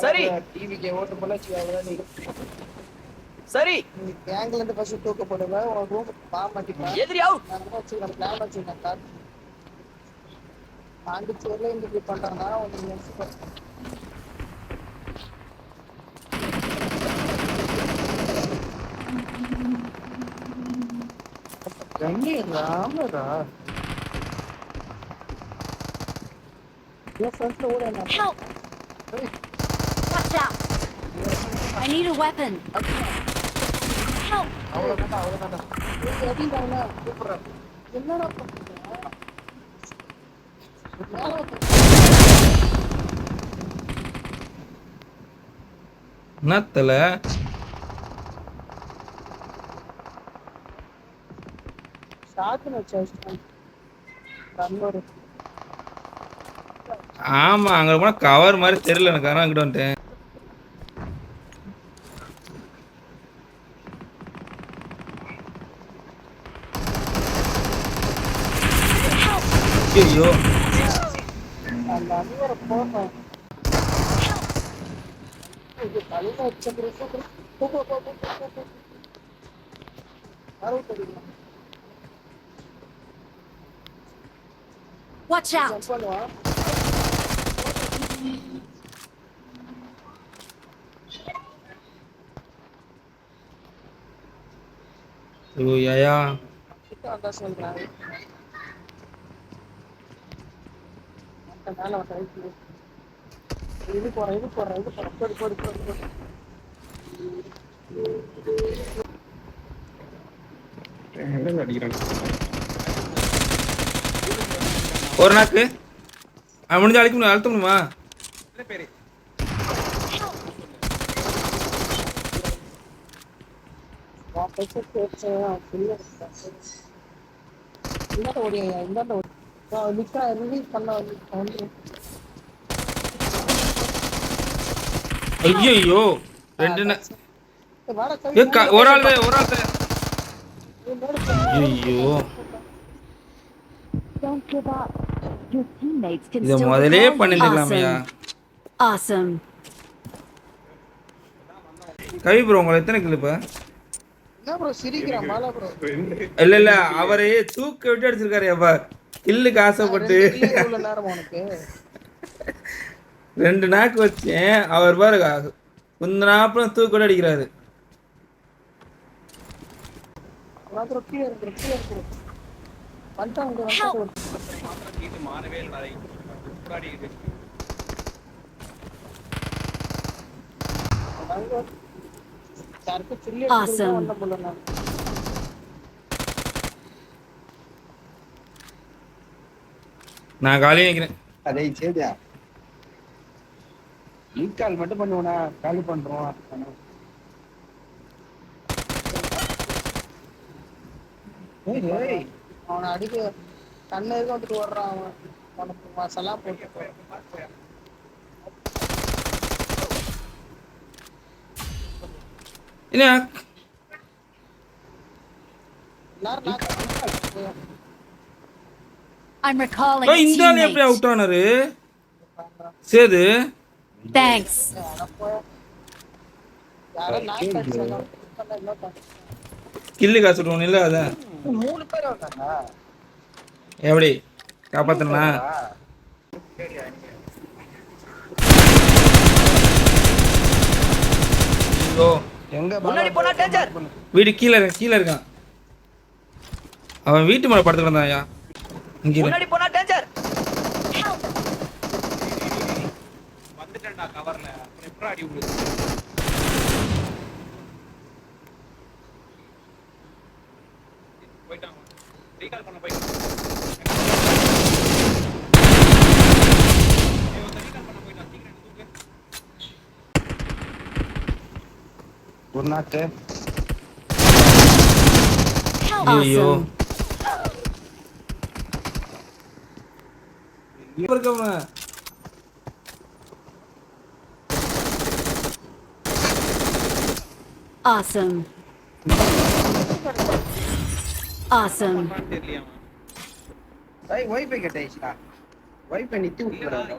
சரி. டிவிக்கு ஓட்டு போல அவ்வளவுதான் நீ. சரி. நீ கேங்ல இருந்து ஃபர்ஸ்ட் தூக்க போடுவேன் உன் ரூம் பா மாட்டிப்பேன் எதிரி அவுட் நான் என்ன வச்சுக்கிறேன் பிளான் வச்சுக்கிறேன் சார் பாண்டிச்சேரியில இந்த இப்படி பண்றாங்கன்னா உனக்கு நினைச்சு ராமரா? Help! Watch out! I need a weapon. Help! அவ்வளவுதான்டா அவ்வளவுதான்டா ஏய் அடிடானா ஆமா அங்க போனா கவர் மாதிரி தெரியல எனக்கு. அதான் அங்கிட்ட வந்துட்டேன். ஐயோ அந்த அவன் கைக்கு. இது போறேன், இது போறேன், இது போறேன். போடு, போடு, போடு, போடு. ஒரு நாக்கு அவன் முடிஞ்ச அழைக்க முடியும் அழுத்த முடியுமா உன் பேச்ச. இந்தாண்ட ஓடியா, இந்தாண்ட ஓடி. பண்ண வந்து வந்துரு. ஐயோ ரெண்டு ஒரு ஆள் ஒரு ஆள். ஐயோ இத முதலே. பண்ணிருக்கலாமையா. கவி ப்ரோ உங்களை எத்தனை கிலோ இல்ல இல்ல அவரே தூக்க விட்டு அடிச்சிருக்காரு அப்பா கில்லுக்கு ஆசைப்பட்டு. இவ்வளவு நேரம் உனக்கு? ரெண்டு நாக்கு வச்சேன். அவர் பாருங்க குந்த நாப்பம் தூக்க விட்டு அடிக்கிறாரு. கீழே Awesome. நான் காலையே நினைக்கிறேன் அதை சரியா கால் மட்டும் பண்ணுவோண்ணா காலி பண்றோம். அவனை அடிக்க கண்ணு இருக்க வந்துட்டு ஓடுறான் அவன்? உனக்கு மசாலா போட்டு என்ன? I'm recalling இந்த ஆள் எப்படி. அவுட் ஆனாரு சேது. பண்ண கில்லு காசு விடுவோம் இல்ல அதான் மூணு பேர் வந்தாங்க எப்படி காப்பாத்தனா ஐயோ. எங்க முன்னாடி போனா டேஞ்சர் வீடு கீழே இருக்கான் கீழே இருக்கான். அவன் வீட்டு மேல படுத்துட்டு இருந்தாயா இங்க. முன்னாடி போனா டேஞ்சர் ஒரு நாட்டு ஐயோ Awesome. இப்ப இருக்கவன் Awesome. Awesome. ஏய் ஒய்ஃபை கட் ஆயிடுச்சுடா வைஃபை நித்தி விட்டுறாங்க